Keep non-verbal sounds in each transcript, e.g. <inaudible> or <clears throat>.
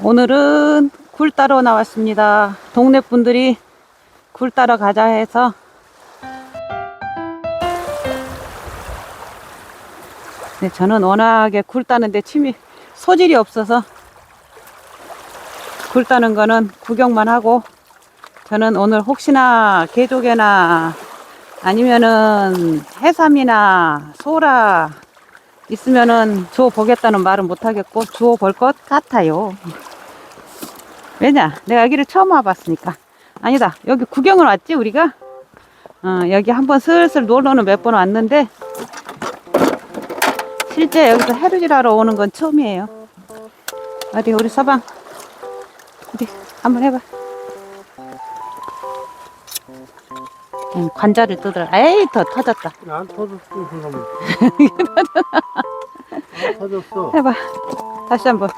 오늘은 굴 따러 나왔습니다. 동네 분들이 굴 따러 가자 해서 네, 저는 워낙에 굴 따는데 취미 소질이 없어서 굴 따는 거는 구경만 하고 저는 오늘 혹시나 개조개나 아니면은 해삼이나 소라 있으면은 주워 보겠다는 말은 못 하겠고 주워 볼 것 같아요. 왜냐? 내가 여기를 처음 와봤으니까. 아니다. 여기 구경을 왔지 우리가? 어, 여기 한번 슬슬 놀러는 몇 번 왔는데 실제 여기서 해루질하러 오는 건 처음이에요. 어디 우리 서방 어디 한번 해봐. 음, 관자를 뜯으라. 에이 더 터졌다. 안 터졌어 안 터졌어 <laughs> 해봐. 다시 한 번.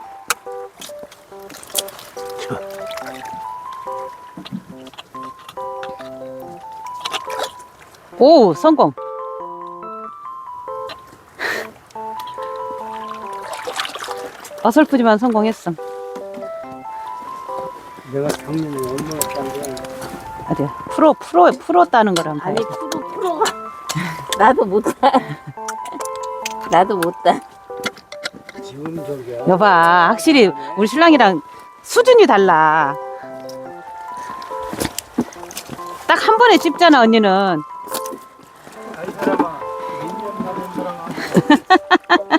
오, 성공. <laughs> 어설프지만 성공했어. 내가 작년에 얼마나 딴 거야 어디 프로 프로 프로 따는 거란 아니 말이야. 프로 프로가 <laughs> 나도 못 따. <laughs> 나도 못 따. 지금 저기야 여봐, 확실히 우리 신랑이랑 수준이 달라. 딱 한 번에 찝잖아, 언니는. 아이 사람아 2년 가는 사람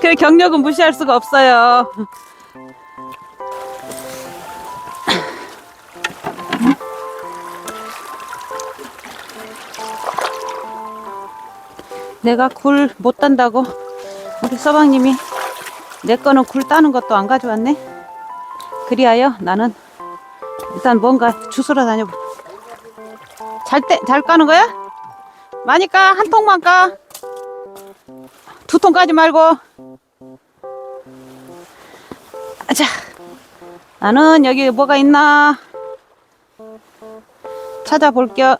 그 경력은 무시할 수가 없어요. 내가 굴못 딴다고 우리 서방님이 내 거는 굴 따는 것도 안 가져왔네. 그리하여 나는 일단 뭔가 주스러 다녀. 잘 때, 잘 까는 거야? 많이 까? 한 통만 까? 두 통 까지 말고. 자, 나는 여기 뭐가 있나 찾아볼게요.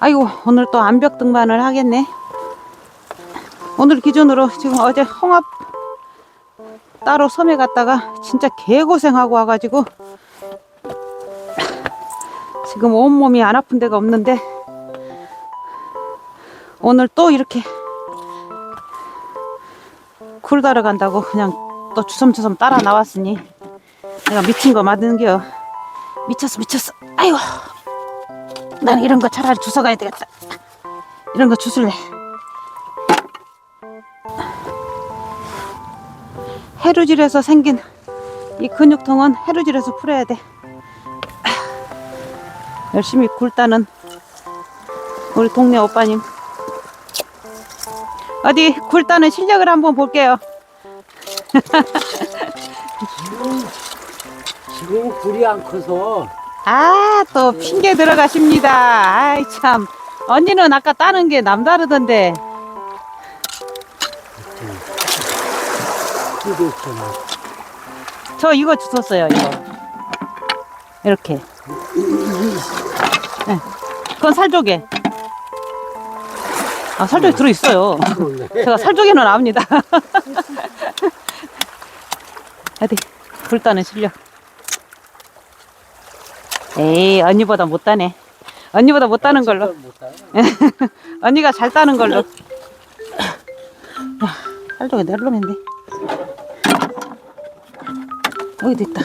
아이고, 오늘 또 암벽 등반을 하겠네. 오늘 기준으로 지금 어제 홍합 따로 섬에 갔다가 진짜 개고생하고 와가지고 지금 온몸이 안 아픈 데가 없는데 오늘 또 이렇게 굴 따러 간다고 그냥 또 주섬주섬 따라 나왔으니 내가 미친 거 맞는겨. 미쳤어 미쳤어. 아이고 나는 이런 거 차라리 주워 가야 되겠다. 이런 거 주술래. 해루질에서 생긴 이 근육통은 해루질에서 풀어야 돼. 열심히 굴 따는 우리 동네 오빠님. 어디 굴 따는 실력을 한번 볼게요. 지금 굴이 안 커서 아 또 핑계 들어가십니다. 아이 참. 언니는 아까 따는 게 남다르던데. 저 이거 주웠어요 이거. 이렇게. 네. 그건 살조개. 아 살조개 들어있어요. 제가 살조개는 압니다. <laughs> 어디 굴 따는 실력 에이 언니보다 못 따네 언니보다 못 따는 걸로 못 따요. <laughs> 언니가 잘 따는 걸로 야, 살조개 내려면 돼 여기도 있다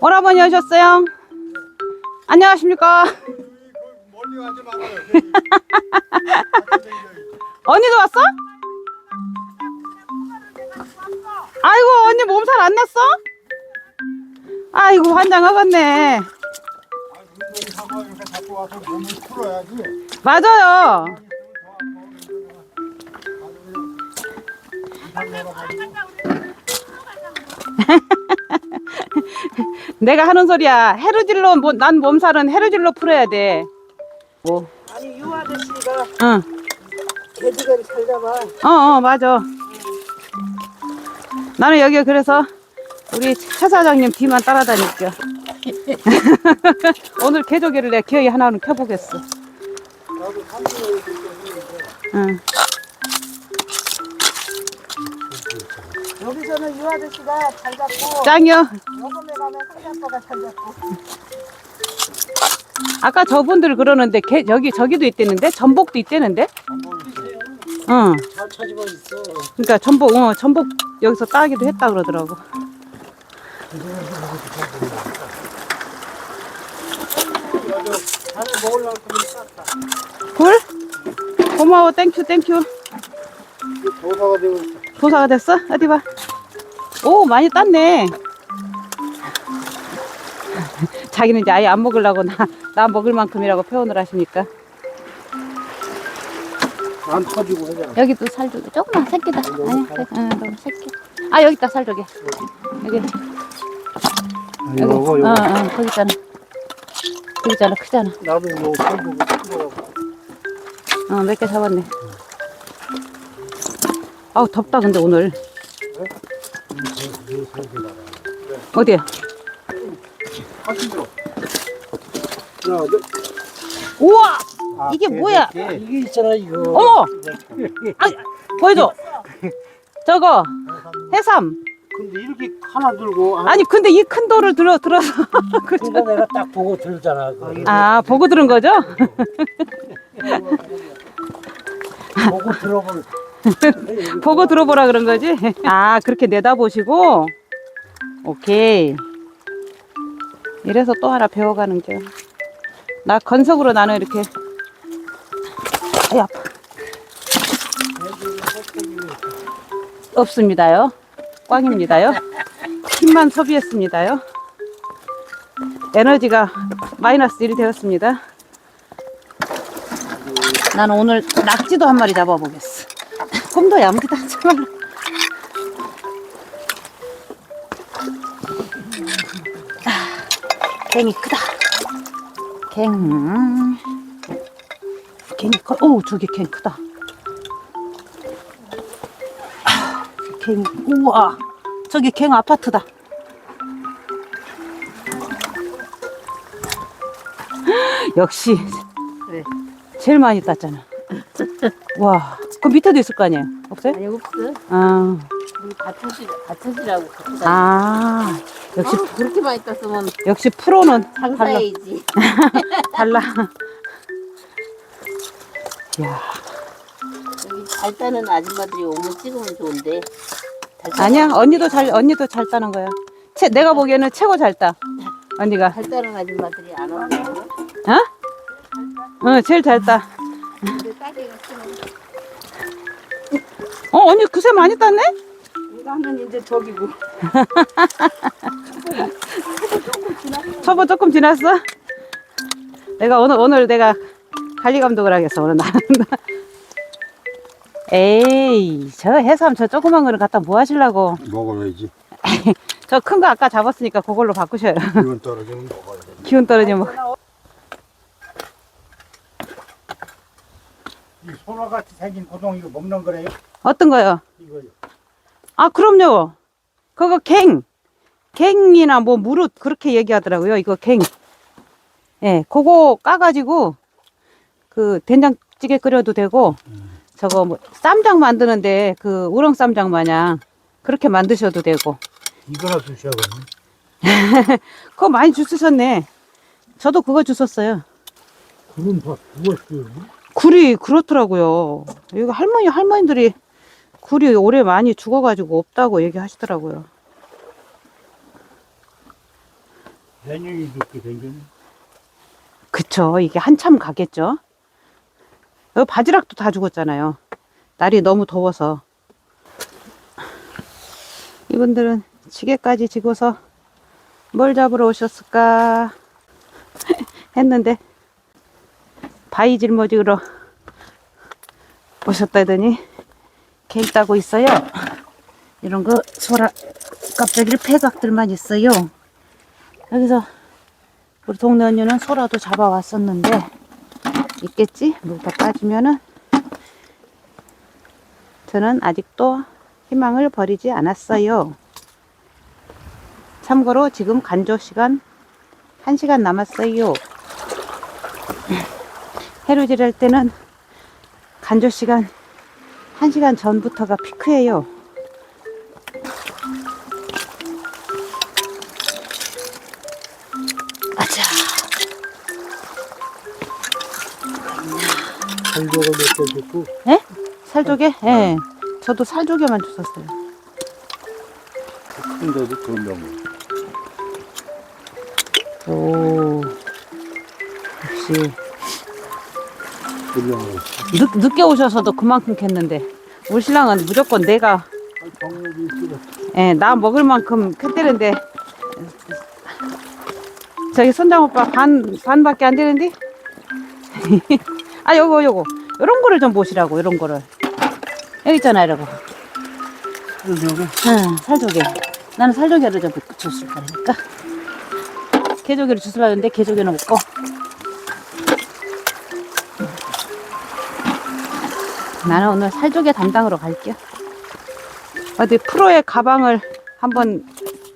오라버니 오셨어요? 안녕하십니까? 멀리 가지 말아요 <laughs> 언니도 왔어? 아이고 언니 몸살 안 났어? 아이고 환장하겠네 맞아요 <laughs> 내가 하는 소리야 해루질로 뭐- 난 몸살은 해루질로 풀어야 돼 뭐. 아니 유 아저씨가 응. 돼지개를 살려봐. 어, 어, 맞아. 나는 여기 그래서 우리 최 사장님 뒤만 따라다닐게요. <laughs> 오늘 개조개를 내가 기어이 하나는 켜보겠어. 나도 삼촌을 응. 여기서는 유 아저씨가 잘 잡고 짱이요. 요금에 가면 상대 아빠가 잘 잡고 아까 저분들 그러는데 개, 여기 저기도 있대는데 전복도 있대는데. 응. 잘 찾으면 있어. 그러니까 전복, 어, 전복 여기서 따기도 했다 그러더라고. 나도 안에 먹으려고 그러면 쌌다. 굴? 고마워, 땡큐, 땡큐. 도사가 되고 있어. 도사가 됐어? 어디 봐. 오, 많이 땄네. <laughs> 자기는 이제 아예 안 먹으려고 나, 나 먹을 만큼이라고 표현을 하십니까? 안 터지고 하잖아. 여기 또 살조개. 조금만 새끼다. 아니야, 새, 응, 너무 새끼. 아, 여기 있다, 살조개. 여기. 여기. 이거 어, 이거. 어, 거기 있잖아. 거기 있잖아, 크잖아. 나도 이거 살고 들어가고. 어, 몇 개 잡았네. 아우, 덥다, 근데 오늘. 어디야? 들어. 하나, 둘. 우와! 아, 이게 이렇게, 뭐야? 이렇게. 이게 있잖아 이거. 어머! 아, 보여줘. <laughs> 저거, 해삼. 근데 이렇게 하나 들고 아, 아니, 근데 이 큰 돌을 들어, 들어서. <laughs> 그죠? 그러니까 내가 딱 보고 들잖아. 그거. 아, 보고 들은 거죠? <laughs> 보고 들어볼. 보고 들어보라 그런 거지? 아, 그렇게 내다보시고? 오케이. 이래서 또 하나 배워가는 겨. 나 건석으로 나는 이렇게. 아이. 없습니다요. 꽝입니다요. 힘만 소비했습니다요. 에너지가 마이너스 1이 되었습니다. 나는 오늘 낙지도 한 마리 잡아보겠어. 꿈도 야무지다 <laughs> 정말. 아, 갱이 크다. 갱. 갱이 커. 오, 저기 갱 크다. 아, 갱. 우와. 저기 갱 아파트다. 역시 그래. 제일 많이 땄잖아. 와, 그 밑에도 있을 거 아니에요? 없어요? 아니 없어 아, 우리 밭천지 밭천지라고 갖고 다니 아, 역시, 어, 그렇게 많이 땄으면 역시 프로는 달라. 장사해야지 달라. <laughs> <laughs> 야, 여기 잘 따는 아줌마들이 오면 찍으면 좋은데 잘 따는 아니야, 언니도 잘, 언니도 잘 따는 거야. 채, 내가 보기에는 최고 잘 따. 언니가. 잘 따는 아줌마들이 안 오는 거 어? 어, 제일 잘 따. 근데 쓰면 어, 언니 그새 많이 땄네? 나는 이제 저기고 <laughs> 초보 조금 지났어? 내가 오늘, 오늘 내가 관리 감독을 하겠어, 오늘 나는. <laughs> 에이, 저 해삼 저 조그만 거를 갖다 뭐 하시려고. 먹어야지. <laughs> 저 큰 거 아까 잡았으니까 그걸로 바꾸셔요. 기운 떨어지면 먹어야지. 기운 떨어지면. 이 소라같이 생긴 고동 이거 먹는 거래요? 어떤 거요? 이거요. 아, 그럼요. 그거 갱. 갱이나 뭐 무릇 그렇게 얘기하더라고요. 이거 갱. 예, 그거 까가지고 그 된장찌개 끓여도 되고 저거 뭐 쌈장 만드는데 그 우렁 쌈장 마냥 그렇게 만드셔도 되고. 이거나 드셔야겠네. <laughs> 그거 많이 주셨네. 저도 그거 주셨어요. 그건 다 구웠어요. 굴이 그렇더라고요. 여기 할머니 할머니들이 굴이 오래 많이 죽어가지고 없다고 얘기하시더라고요. 내년이 그렇게 생겼네. 그쵸. 이게 한참 가겠죠. 여기 바지락도 다 죽었잖아요. 날이 너무 더워서. 이분들은 지게까지 지고서 뭘 잡으러 오셨을까 <laughs> 했는데 바위 짊어지러 오셨다더니 갱 따고 있어요. 이런 거 소라 깜짝이 폐각들만 있어요. 여기서 우리 동네 언니는 소라도 잡아왔었는데 있겠지? 물더 빠지면은 저는 아직도 희망을 버리지 않았어요. 참고로 지금 간조 시간 1시간 남았어요. <clears throat> 해루질 할 때는 간조 시간 1시간 전부터가 피크예요. 한쪽을 몇개 줬고 예? 살조개? 예. 저도 살조개만 줬었어요. 큰데도 그런 명. 오. 역시. 늦, 늦게 오셔서도 그만큼 캤는데. 우리 신랑은 무조건 내가, 경력이 예, 나 먹을 만큼 캤대는데. 저기 선장 오빠 반, 반밖에 안 되는데? <laughs> 아, 요거, 요거. 요런 거를 좀 보시라고, 요런 거를. 여기 있잖아, 이러고. 저기 응, 살조개. 나는 살조개를 좀 줬을 거니까. 개조개를 주스려 했는데 개조개는 없고. 나는 오늘 살조개 담당으로 갈게요. 어디 프로의 가방을 한번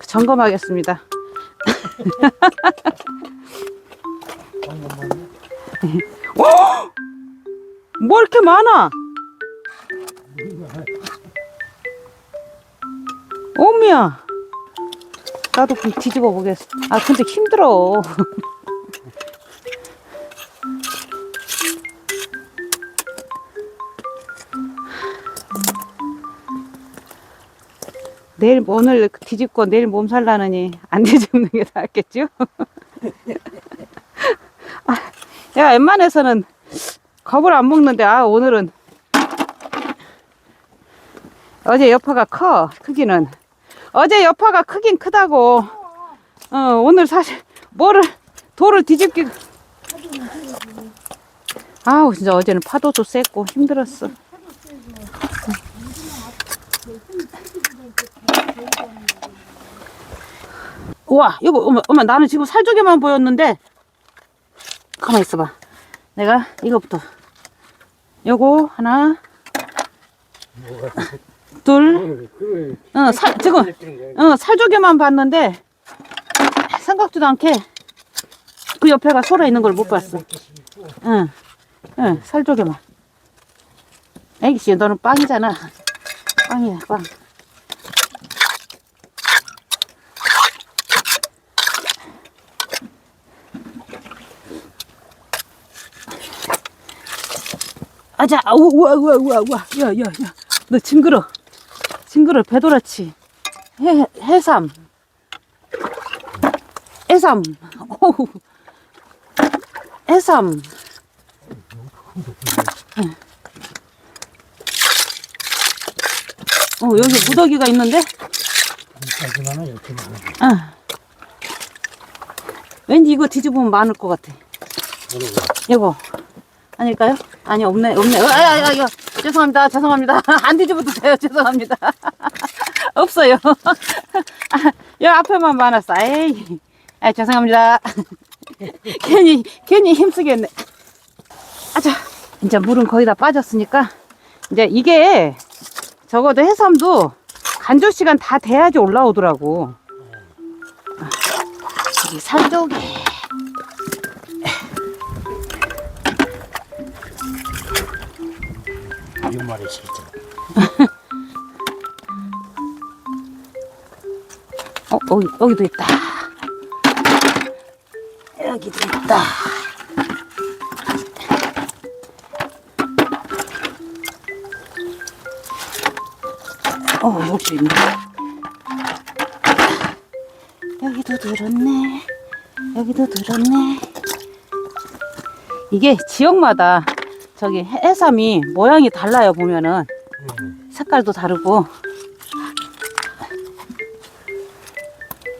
점검하겠습니다. <laughs> <laughs> 오! 뭐 이렇게 많아? 어미야. 나도 좀 뒤집어 보겠어. 아, 근데 힘들어. 내일, 오늘 뒤집고 내일 몸살 나느니 안 뒤집는 게 낫겠죠? <laughs> 아, 내가 웬만해서는 겁을 안 먹는데, 아, 오늘은 어제 여파가 커, 크기는. 어제 여파가 크긴 크다고. 어, 오늘 사실 뭐를 돌을 뒤집기. 아우 진짜 어제는 파도도 셌고 힘들었어. 우와 여보 어머 어머 나는 지금 살조개만 보였는데 가만 있어봐. 내가 이거부터 요거 하나 둘 어, 살, 지금, 어, 살조개만 봤는데, 생각지도 않게 그 옆에가 소라 있는 걸 못 봤어. 응, 응, 살조개만. 애기씨, 너는 빵이잖아. 빵이야, 빵. 아자, 우와, 우와, 우와, 우와, 야, 야, 야. 너 징그러. 징그러, 배도라치. 해, 해삼. 해삼. 어우. 해삼. 응. 어, 여기 무더기가 있는데? 하지만은 이렇게 많아 아. 왠지 이거 뒤집으면 많을 것 같아. 이거. 아닐까요? 아니, 없네, 없네. 어, 아, 아, 아, 이거. 죄송합니다. 죄송합니다. <laughs> 안 뒤집어도 돼요. 죄송합니다. <laughs> 없어요. 아, <laughs> 여 앞에만 많았어. 에이. 아, 죄송합니다. 괜히, 괜히 힘쓰겠네. 아자. 이제 물은 거의 다 빠졌으니까. 이제 이게 적어도 해삼도 간조 시간 다 돼야지 올라오더라고. 아, 이 살조개. 이 말이 진짜 어, 여기, 여기도 있다. 여기도 있다. 어, 여기도 있네. 여기도 들었네. 여기도 들었네. 이게 지역마다 저기 해삼이 모양이 달라요, 보면은. 색깔도 다르고.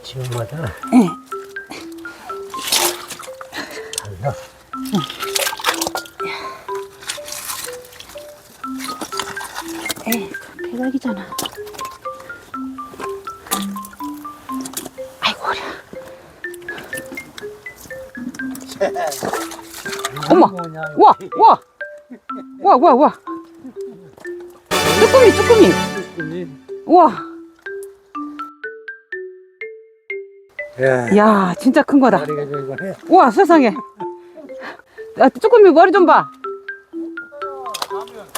지역마다 예. 달라 에이, 대박이잖아. 아이고, 어려. 어머, 뭐 냐, 와, 와, 와, 와, 와. 쭈꾸미, 쭈꾸미. 이거. 와. 예. 야 진짜 큰 거다. 머리가 이거. 우와 세상에. 야, 쭈꾸미 머리 좀 봐.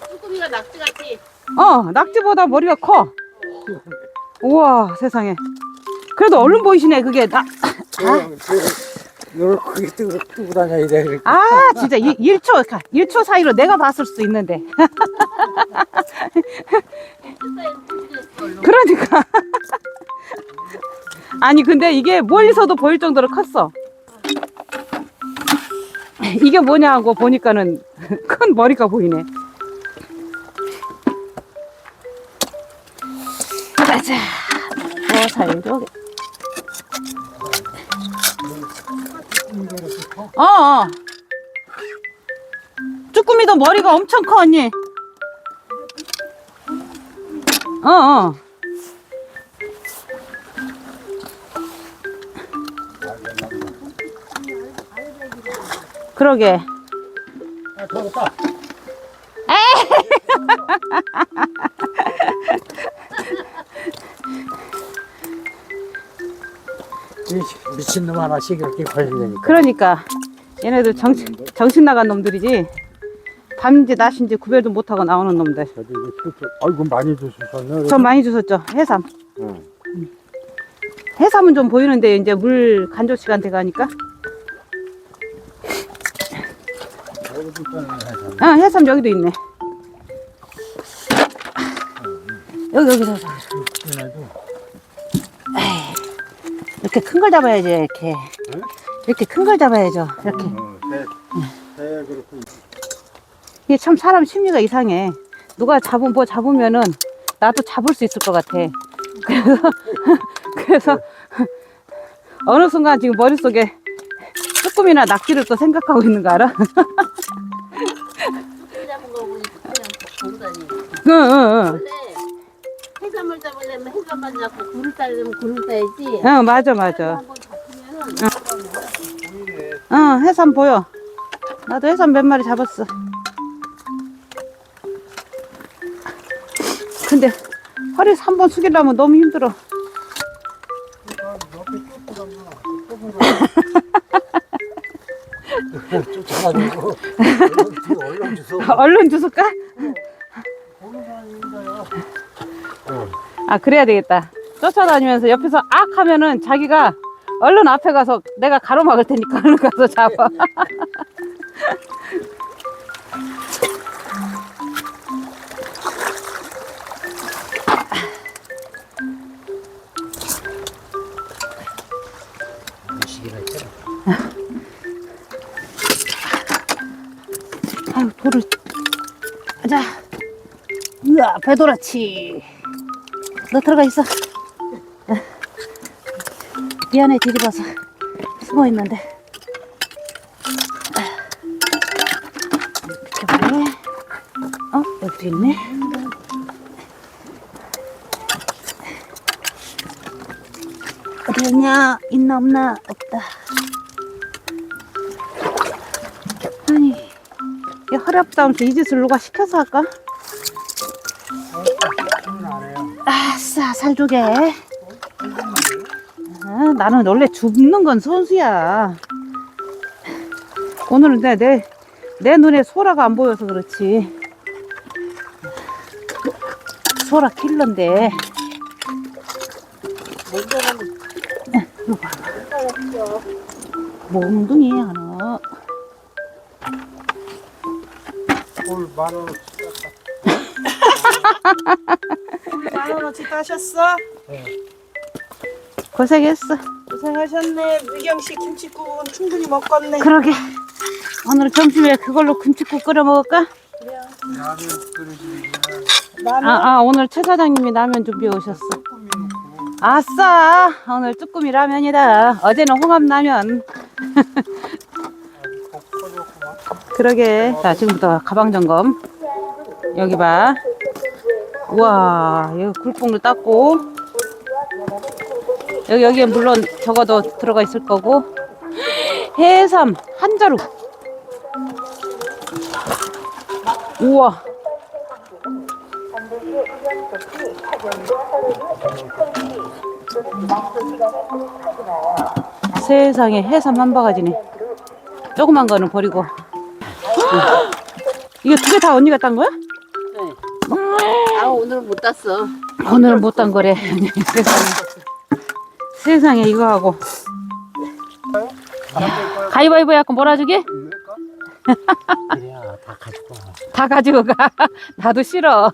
쭈꾸미가 낙지 같이. 어 낙지보다 머리가 커. 우와 세상에. 그래도 얼른 보이시네 그게 나. 이 걸 크게 뜨고, 뜨고 다녀야 돼. 이렇게. 아 진짜 이, 1초 1초 사이로 내가 봤을 수 있는데. <laughs> 그러니까. <laughs> 아니 근데 이게 멀리서도 보일 정도로 컸어. 이게 뭐냐고 보니까는 <laughs> 큰 머리가 보이네. 가자. 뭐 살려줘. 어, 어. 쭈꾸미도 머리가 엄청 커 언니. 어, 어. 그러게. 아, 더웠다. 이 미친놈 하나씩 이렇게 걸리니까. 그러니까 얘네들 정신 정신 나간 놈들이지. 밤인지 낮인지 구별도 못하고 나오는 놈들. 저도 이거 슬쩍, 아이고 많이 주셨네. 전 많이 주셨죠 해삼. 응. 해삼은 좀 보이는데 이제 물 간조 시간 돼가니까. 아 해삼 여기도 있네. 여기 여기 여기. 이렇게 큰 걸 잡아야지 이렇게. 이렇게 큰 걸 잡아야죠. 이렇게. 어, 새, 새 그렇고. 이게 참 사람 심리가 이상해. 누가 잡은 뭐 잡으면은 나도 잡을 수 있을 것 같아. 그래서 <laughs> 그래서 어느 순간 지금 머릿속에 쭈꾸미나 낙지를 또 생각하고 있는 거 알아? 응, 응, 응. 해산물 잡으려면 해산만 잡고 굴을 따려면 굴을 따야지. 응, 맞아, 맞아. 한번 잡히면은 응, 해삼 보여. 나도 해삼 몇 마리 잡았어. 근데 허리 한 번 숙이려면 너무 힘들어. 쫓아가지고. <laughs> 얼른 주소. 얼른 주술까? 아 그래야 되겠다. 쫓아다니면서 옆에서 악 하면은 자기가 얼른 앞에 가서 내가 가로막을 테니까 얼른 가서 잡아. <laughs> 아유 돌을 자 으아 배도라치 너 들어가 있어. 미안해 뒤집어서. 숨어 있는데. 이렇게 어 여기도 있네. 어디 있냐? 있나 없나? 없다. 아니 이 허리 아프다면서 이 짓을 누가 시켜서 할까? 아싸 살조개 아, 나는 원래 줍는 건 선수야. 오늘은 내, 내, 내 눈에 소라가 안 보여서 그렇지. 소라 킬러인데. 몽둥이 하나. 올 만원 <laughs> 만원어치 따셨어? 고생했어 고생하셨네. 미경씨 김치국은 충분히 먹겠네. 그러게 오늘 점심에 그걸로 김치국 끓여 먹을까? 만원? 아, 아 오늘 최 사장님이 라면 준비해 오셨어. 아싸 오늘 쭈꾸미 라면이다. 어제는 홍합 라면. <laughs> 그러게 자 지금부터 가방 점검. 여기 봐. 우와 여기 굴뽕을 닦고 여기 여기에 물론 적어도 들어가 있을 거고 해삼 한 자루. 우와. 세상에 해삼 한 바가지네. 조그만 거는 버리고. <gasps> 이거 두 개 다 언니가 딴 거야? 아 오늘은 못 땄어. 오늘은 못 딴 거래. 세상에. <laughs> 세상에 이거 하고. 가위바위보 해갖고 몰아주게? <laughs> 다 가지고 가. <laughs> 나도 싫어.